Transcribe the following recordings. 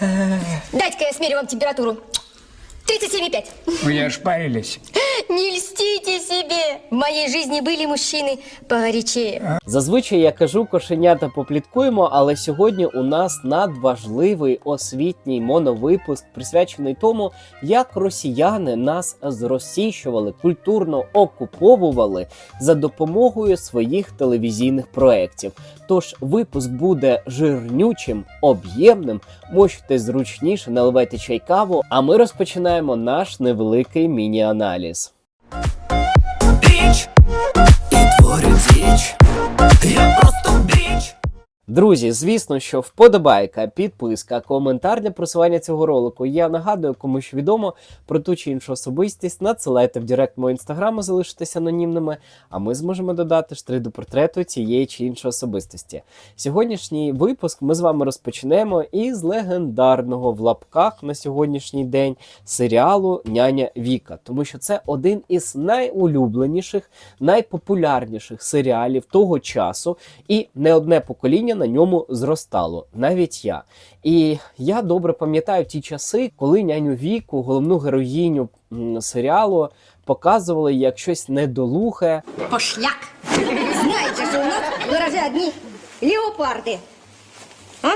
Дайте-ка я смерю вам температуру. 37,5. Вы не ошпарились? Не льстите себе. В моей жизни были мужчины погорячее. Зазвичай я кажу кошенята попліткуємо, але сьогодні у нас надважливий освітній моновипуск, присвячений тому, як росіяни нас зросійщували, культурно окуповували за допомогою своїх телевізійних проєктів. Тож випуск буде жирнючим, об'ємним. Можете зручніше наливайте чай каву. А ми розпочинаємо наш невеликий міні-аналіз. І річ. Я просто. Друзі, звісно, що вподобайка, підписка, коментар для просування цього ролику. Я нагадую, кому що відомо про ту чи іншу особистість. Надсилайте в директ мого інстаграму, залишитися анонімними, а ми зможемо додати штри до портрету цієї чи іншої особистості. Сьогоднішній випуск ми з вами розпочнемо із легендарного в лапках на сьогоднішній день серіалу Няня Віка, тому що це один із найулюбленіших, найпопулярніших серіалів того часу, і не одне покоління на ньому зростало, навіть я. І я добре пам'ятаю ті часи, коли няню Віку, головну героїню серіалу, показували як щось недолухе, Пошляк. Знаєте, що у нас в гараже одни. А?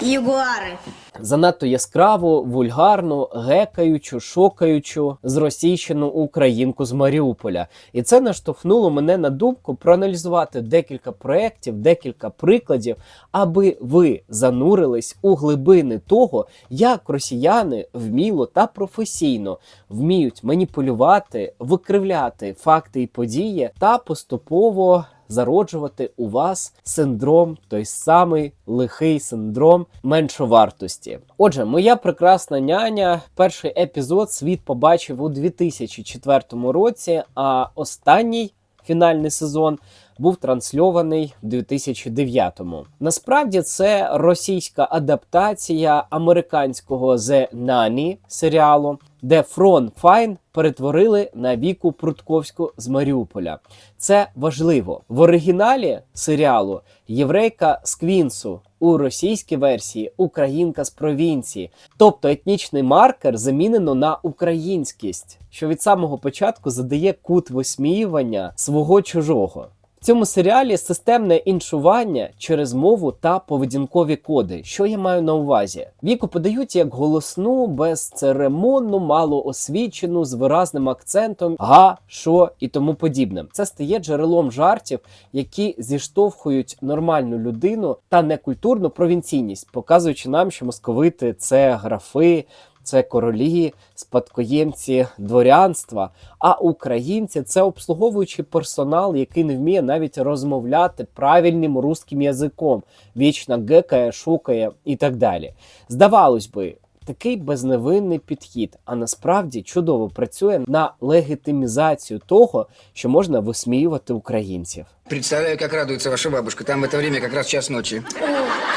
Ягуары. Занадто яскраву, вульгарну, гекаючу, шокаючу, зросійщену українку з Маріуполя. І це наштовхнуло мене на думку проаналізувати декілька проєктів, декілька прикладів, аби ви занурились у глибини того, як росіяни вміло та професійно вміють маніпулювати, викривляти факти і події та поступово зароджувати у вас синдром, той самий лихий синдром меншовартості. Отже, моя прекрасна няня. Перший епізод світ побачив у 2004 році, а останній фінальний сезон. Був трансльований в 2009-му. Насправді це російська адаптація американського The Nanny серіалу, де Фрон Файн перетворили на віку Прутковську з Маріуполя. Це важливо в оригіналі серіалу єврейка з Квінсу. У російській версії українка з провінції, тобто етнічний маркер замінено на українськість, що від самого початку задає кут висміювання свого чужого. В цьому серіалі системне іншування через мову та поведінкові коди. Що я маю на увазі? Віку подають як голосну, безцеремонну, малоосвічену, з виразним акцентом, га, що і тому подібне. Це стає джерелом жартів, які зіштовхують нормальну людину та некультурну провінційність, показуючи нам, що московити це графи. Це королі, спадкоємці дворянства. А українці це обслуговуючий персонал, який не вміє навіть розмовляти правильним русським язиком, вічно гекає, шукає і так далі. Здавалось би, такий безневинний підхід, а насправді чудово працює на легітимізацію того, що можна висміювати українців. Представляю, как радуется ваша бабушка. Там в это время как час ночи.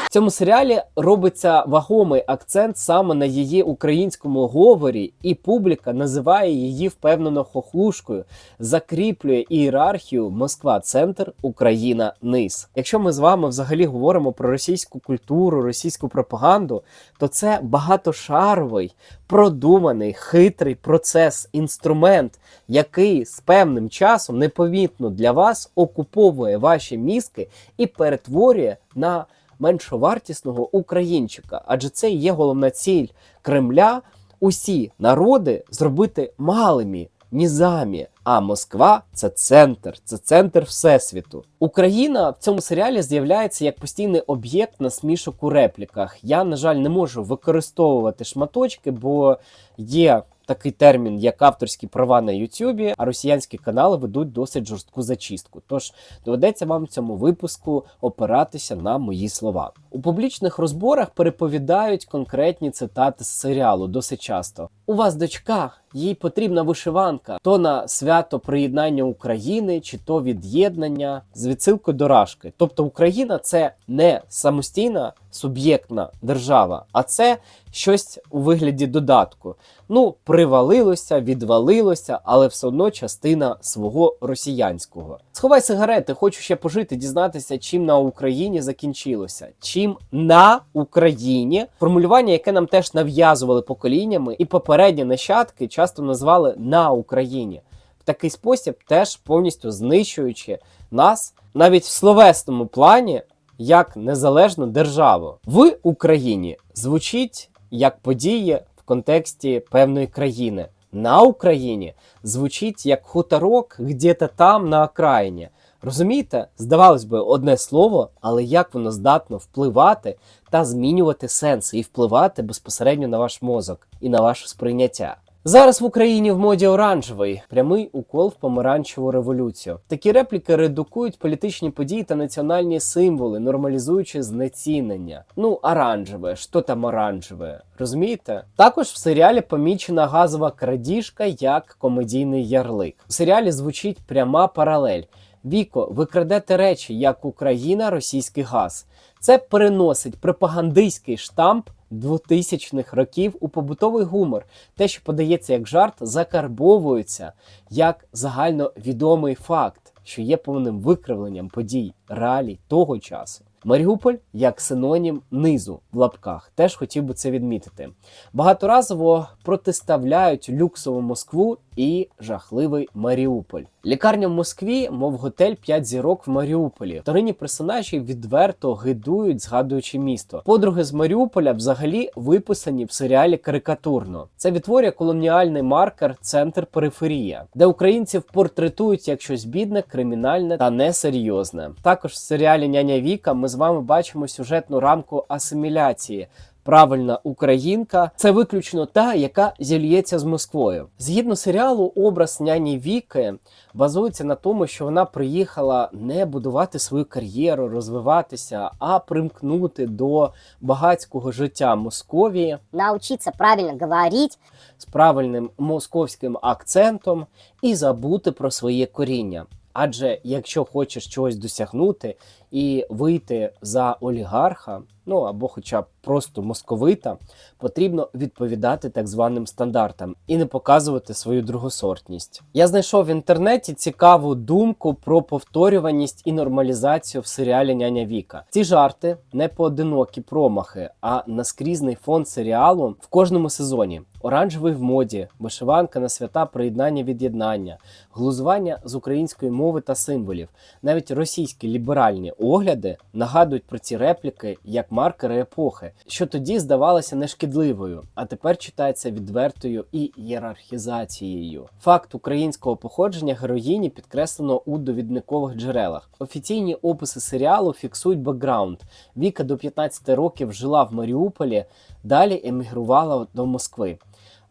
В цьому серіалі робиться вагомий акцент саме на її українському говорі, і публіка називає її впевнено хохлушкою, закріплює ієрархію Москва центр, Україна низ. Якщо ми з вами взагалі говоримо про російську культуру, російську пропаганду, то це багатошаровий, продуманий, хитрий процес, інструмент, який з певним часом непомітно для вас окуповує ваші мізки і перетворює на меншовартісного українчика, адже це є головна ціль Кремля усі народи зробити малими. Нізамі, а Москва це центр, це центр всесвіту. Україна в цьому серіалі з'являється як постійний об'єкт насмішок у репліках. Я, на жаль, не можу використовувати шматочки, бо є такий термін, як авторські права на Ютубі, а росіянські канали ведуть досить жорстку зачистку. Тож доведеться вам в цьому випуску опиратися на мої слова. У публічних розборах переповідають конкретні цитати з серіалу досить часто. у вас дочка, їй потрібна вишиванка, то на свято приєднання України, чи то від'єднання з відсилкою до Рашки. Тобто Україна це не самостійна суб'єктна держава, а це щось у вигляді додатку. Ну, привалилося, відвалилося, але все одно частина свого росіянського. Сховай сигарети, хочу ще пожити, дізнатися, чим на Україні закінчилося. Чим на Україні формулювання, яке нам теж нав'язували поколіннями, і попередні нащадки часто назвали на Україні. В такий спосіб теж повністю знищуючи нас навіть в словесному плані як незалежну державу. В Україні звучить як події в контексті певної країни. На Україні звучить як хуторок где-то там на окраїні. Розумієте, здавалось би, одне слово, але як воно здатно впливати та змінювати сенси і впливати безпосередньо на ваш мозок і на ваше сприйняття. Зараз в Україні в моді оранжевий прямий укол в помаранчеву революцію. Такі репліки редукують політичні події та національні символи, нормалізуючи знецінення. Ну, оранжеве, що там оранжеве? Розумієте? Також в серіалі помічена газова крадіжка як комедійний ярлик. У серіалі звучить пряма паралель. Віко, ви крадете речі як Україна, російський газ. Це переносить пропагандистський штамп 2000-х років у побутовий гумор. Те, що подається як жарт, закарбовується як загальновідомий факт, що є повним викривленням подій, реалій того часу. Маріуполь як синонім низу в лапках. Теж хотів би це відмітити. Багаторазово протиставляють люксову Москву і жахливий Маріуполь. Лікарня в Москві, мов готель 5 зірок в Маріуполі. Вторинні персонажі відверто гидують, згадуючи місто. Подруги з Маріуполя взагалі виписані в серіалі карикатурно. Це відтворює колоніальний маркер Центр периферія, де українців портретують як щось бідне, кримінальне та несерйозне. Також в серіалі Няня Віка ми з вами бачимо сюжетну рамку асиміляції. Правильна українка це виключно та, яка зільється з Москвою. Згідно серіалу, образ няні Віки базується на тому, що вона приїхала не будувати свою кар'єру, розвиватися, а примкнути до багатського життя Московії научиться правильно говорить, з правильним московським акцентом і забути про своє коріння. Адже якщо хочеш чогось досягнути і вийти за олігарха, ну або хоча б просто московита, потрібно відповідати так званим стандартам і не показувати свою другосортність. Я знайшов в інтернеті цікаву думку про повторюваність і нормалізацію в серіалі Няня Віка. Ці жарти не поодинокі промахи, а наскрізний фон серіалу в кожному сезоні. Оранжевий в моді, вишиванка на свята приєднання від'єднання, глузування з української мови та символів. Навіть російські ліберальні огляди нагадують про ці репліки як маркери епохи, що тоді здавалося нешкідливою, а тепер читається відвертою і ієрархізацією. Факт українського походження героїні підкреслено у довідникових джерелах. Офіційні описи серіалу фіксують бекграунд. Віка до 15 років жила в Маріуполі, далі емігрувала до Москви.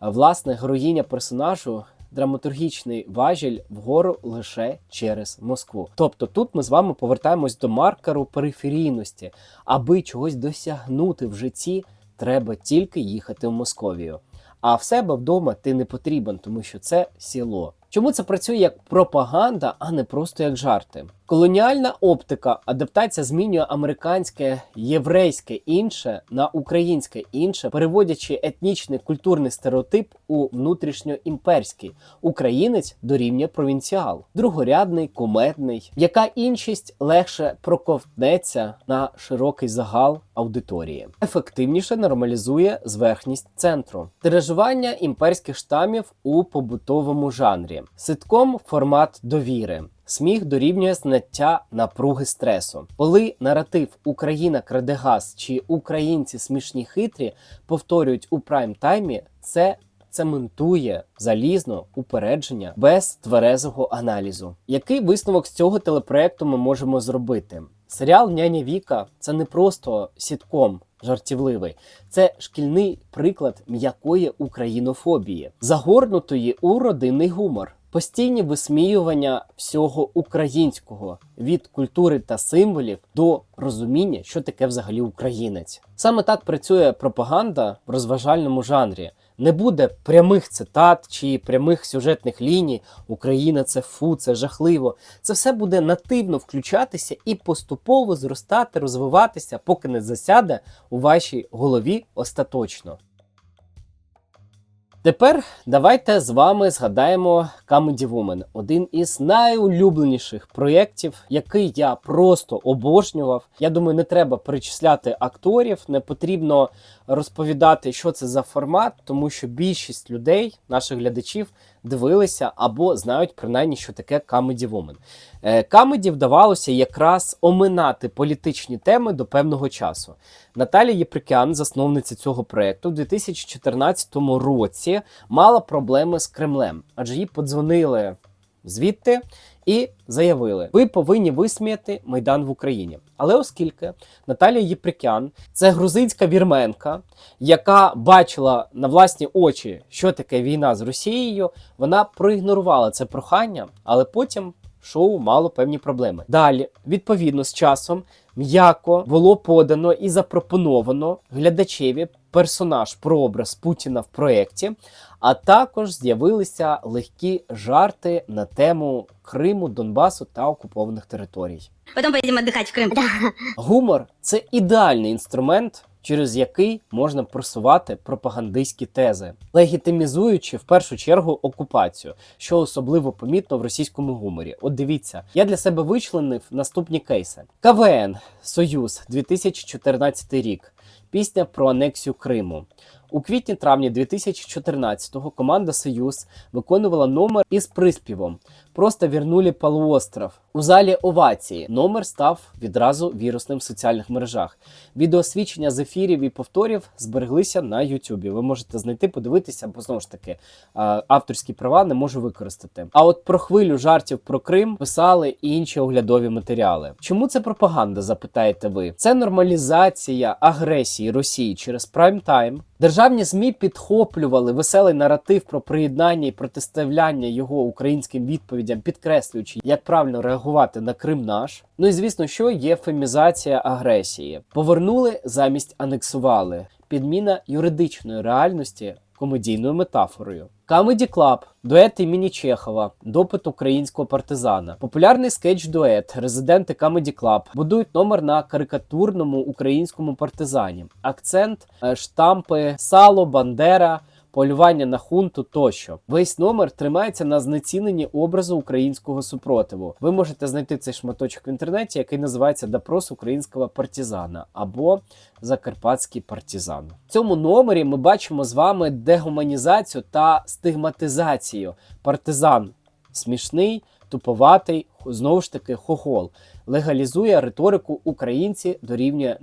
Власне, героїня персонажу драматургічний важіль вгору лише через Москву. Тобто тут ми з вами повертаємось до маркеру периферійності. Аби чогось досягнути в житті, треба тільки їхати в Московію. А в себе вдома ти не потрібен, тому що це село. Чому це працює як пропаганда, а не просто як жарти? Колоніальна оптика, адаптація змінює американське, єврейське інше на українське інше, переводячи етнічний культурний стереотип у внутрішньоімперський. Українець дорівнює провінціал, другорядний, кумедний. Яка іншість легше проковтнеться на широкий загал аудиторії, ефективніше нормалізує зверхність центру, тиражування імперських штамів у побутовому жанрі, ситком формат довіри. Сміх дорівнює знаття напруги стресу. Коли наратив Україна краде газ чи українці смішні хитрі повторюють у прайм-таймі, це цементує залізно упередження без тверезого аналізу. Який висновок з цього телепроекту ми можемо зробити? Серіал Няня Віка це не просто сітком жартівливий, це шкільний приклад м'якої українофобії, загорнутої у родинний гумор. Постійні висміювання всього українського від культури та символів до розуміння, що таке взагалі українець. Саме так працює пропаганда в розважальному жанрі. Не буде прямих цитат чи прямих сюжетних ліній. Україна це фу, це жахливо. Це все буде нативно включатися і поступово зростати, розвиватися, поки не засяде у вашій голові остаточно. Тепер давайте з вами згадаємо Comedy Woman, один із найулюбленіших проєктів, який я просто обожнював. Я думаю, не треба перечисляти акторів, не потрібно розповідати, що це за формат, тому що більшість людей, наших глядачів, дивилися або знають принаймні, що таке Comedy Woman. Е, Comedy вдавалося якраз оминати політичні теми до певного часу. Наталія Єприкян, засновниця цього проекту, у 2014 році мала проблеми з Кремлем, адже їй подзвонили звідти і заявили: ви повинні висміяти майдан в Україні. Але оскільки Наталія Єприкян це грузинська вірменка, яка бачила на власні очі, що таке війна з Росією, вона проігнорувала це прохання, але потім шоу мало певні проблеми. Далі, відповідно, з часом м'яко було подано і запропоновано глядачеві персонаж прообраз Путіна в проєкті, а також з'явилися легкі жарти на тему Криму, Донбасу та окупованих територій. Потім поїдемо дихати в Крым. Гумор це ідеальний інструмент, через який можна просувати пропагандистські тези, легітимізуючи в першу чергу окупацію, що особливо помітно в російському гуморі. От дивіться, я для себе вичленив наступні кейси: КВН Союз 2014 рік. Пісня про анексію Криму. У квітні-травні 2014-го команда Союз виконувала номер із приспівом Просто вірнули полуостров. У залі овації номер став відразу вірусним в соціальних мережах. Відеосвідчення з ефірів і повторів збереглися на Ютубі. Ви можете знайти, подивитися, бо знову ж таки авторські права не можу використати. А от про хвилю жартів про Крим писали і інші оглядові матеріали. Чому це пропаганда? Запитаєте ви? Це нормалізація агресії Росії через прайм-тайм. Державні змі підхоплювали веселий наратив про приєднання і протиставляння його українським відповідям, підкреслюючи, як правильно реагувати на Крим наш. Ну і звісно, що є фемізація агресії. Повернули замість анексували. Підміна юридичної реальності комедійною метафорою. Comedy Клаб, дует імені Чехова, допит українського партизана, популярний скетч-дует, резиденти Камеді Клаб будують номер на карикатурному українському партизані, акцент, е, штампи, сало, бандера. Полювання на хунту тощо весь номер тримається на знеціненні образу українського супротиву. Ви можете знайти цей шматочок в інтернеті, який називається Допрос українського партизана або Закарпатський партизан. В цьому номері ми бачимо з вами дегуманізацію та стигматизацію. Партизан смішний, туповатий, знову ж таки, хохол легалізує риторику українці дорівнює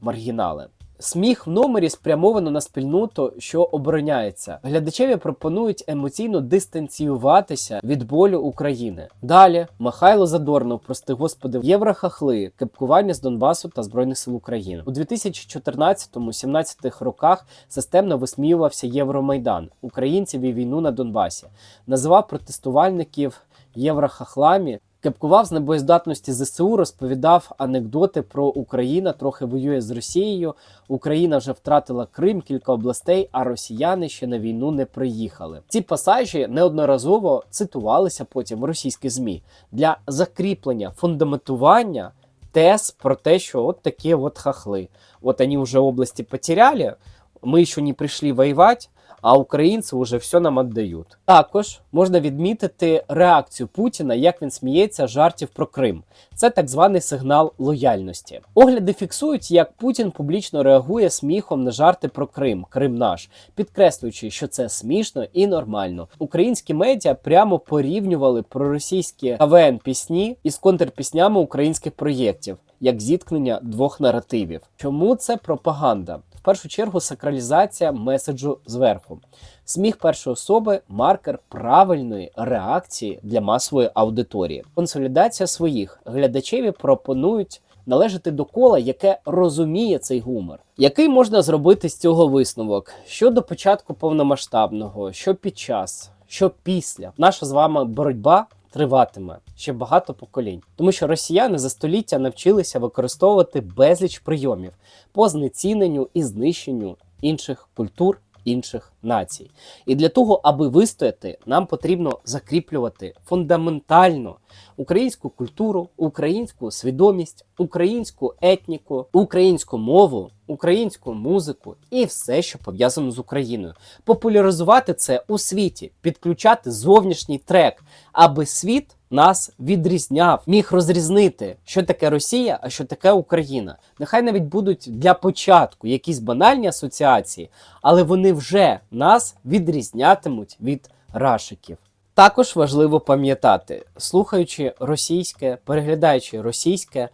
маргінали. Сміх в номері спрямовано на спільноту, що обороняється. Глядачеві пропонують емоційно дистанціюватися від болю України. Далі Михайло Задорнов, прости господи, єврохахли, кепкування з Донбасу та Збройних сил України у 2014-17 роках системно висміювався Євромайдан, українців і війну на Донбасі, називав протестувальників єврохахлами. Кепкував з небоєздатності ЗСУ, розповідав анекдоти про Україна трохи воює з Росією. Україна вже втратила Крим, кілька областей, а росіяни ще на війну не приїхали. Ці пасажі неодноразово цитувалися потім в російські змі для закріплення фундаментування тез про те, що от такі от хахли. От вони вже області потеряли, ми ще не прийшли воювати, а українці вже все нам віддають. Також можна відмітити реакцію Путіна, як він сміється жартів про Крим. Це так званий сигнал лояльності. Огляди фіксують, як Путін публічно реагує сміхом на жарти про Крим, Крим наш, підкреслюючи, що це смішно і нормально. Українські медіа прямо порівнювали проросійські КВН пісні із контрпіснями українських проєктів. Як зіткнення двох наративів. Чому це пропаганда? Першу чергу сакралізація меседжу зверху. Сміх першої особи маркер правильної реакції для масової аудиторії. Консолідація своїх глядачеві пропонують належати до кола, яке розуміє цей гумор. Який можна зробити з цього висновок? Що до початку повномасштабного, що під час, що після наша з вами боротьба триватиме ще багато поколінь, тому що росіяни за століття навчилися використовувати безліч прийомів по знеціненню і знищенню інших культур інших націй. І для того, аби вистояти, нам потрібно закріплювати фундаментально українську культуру, українську свідомість, українську етніку, українську мову, українську музику і все, що пов'язано з Україною. Популяризувати це у світі, підключати зовнішній трек, аби світ нас відрізняв, міг розрізнити, що таке Росія, а що таке Україна. Нехай навіть будуть для початку якісь банальні асоціації, але вони вже нас відрізнятимуть від рашиків. Також важливо пам'ятати, слухаючи російське, переглядаючи російське,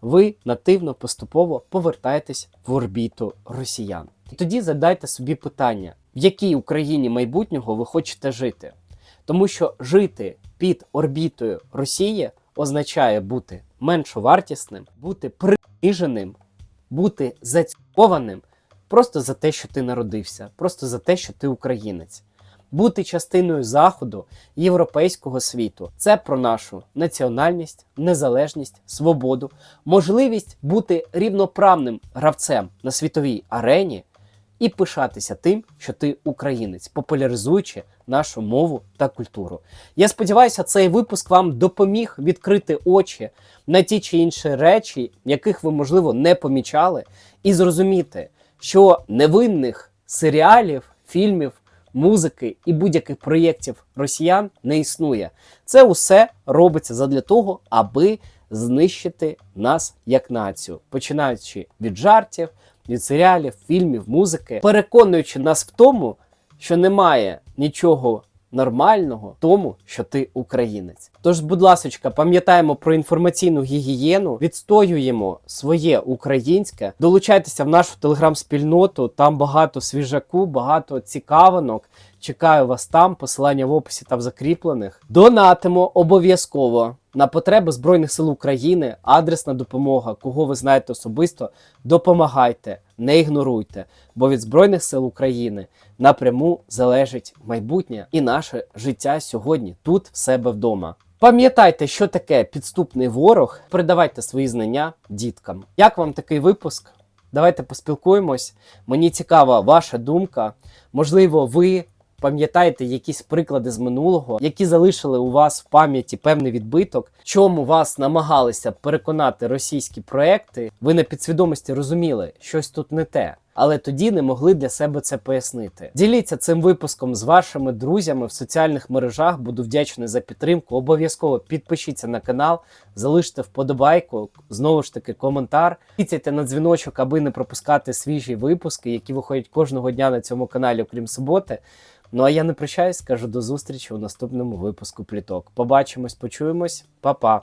ви нативно поступово повертаєтесь в орбіту росіян. І тоді задайте собі питання, в якій Україні майбутнього ви хочете жити. Тому що жити під орбітою Росії означає бути меншовартісним, бути приниженим, бути зацькованим просто за те, що ти народився, просто за те, що ти українець. Бути частиною заходу європейського світу це про нашу національність, незалежність, свободу, можливість бути рівноправним гравцем на світовій арені і пишатися тим, що ти українець, популяризуючи нашу мову та культуру. Я сподіваюся, цей випуск вам допоміг відкрити очі на ті чи інші речі, яких ви, можливо, не помічали, і зрозуміти, що невинних серіалів, фільмів, музики і будь-яких проєктів росіян не існує. Це усе робиться задля того, аби знищити нас як націю, починаючи від жартів, від серіалів, фільмів, музики, переконуючи нас в тому, що немає нічого нормального в тому, що ти українець. Тож, будь ласка, пам'ятаємо про інформаційну гігієну, відстоюємо своє українське, долучайтеся в нашу телеграм-спільноту. Там багато свіжаку, багато цікавинок. Чекаю вас там. Посилання в описі та в закріплених. Донатимо обов'язково на потреби Збройних сил України, адресна допомога, кого ви знаєте особисто. Допомагайте, не ігноруйте, бо від Збройних сил України напряму залежить майбутнє і наше життя сьогодні тут в себе вдома. Пам'ятайте, що таке підступний ворог. Передавайте свої знання діткам. Як вам такий випуск? Давайте поспілкуємось. Мені цікава ваша думка. Можливо, ви пам'ятаєте якісь приклади з минулого, які залишили у вас в пам'яті певний відбиток, чому вас намагалися переконати російські проекти. Ви на підсвідомості розуміли, щось тут не те. Але тоді не могли для себе це пояснити. Діліться цим випуском з вашими друзями в соціальних мережах. Буду вдячний за підтримку. Обов'язково підпишіться на канал, залиште вподобайку, знову ж таки, коментар. Тицяйте на дзвіночок, аби не пропускати свіжі випуски, які виходять кожного дня на цьому каналі, окрім суботи. Ну а я не прощаюсь, кажу до зустрічі у наступному випуску пліток. Побачимось, почуємось, Па-па!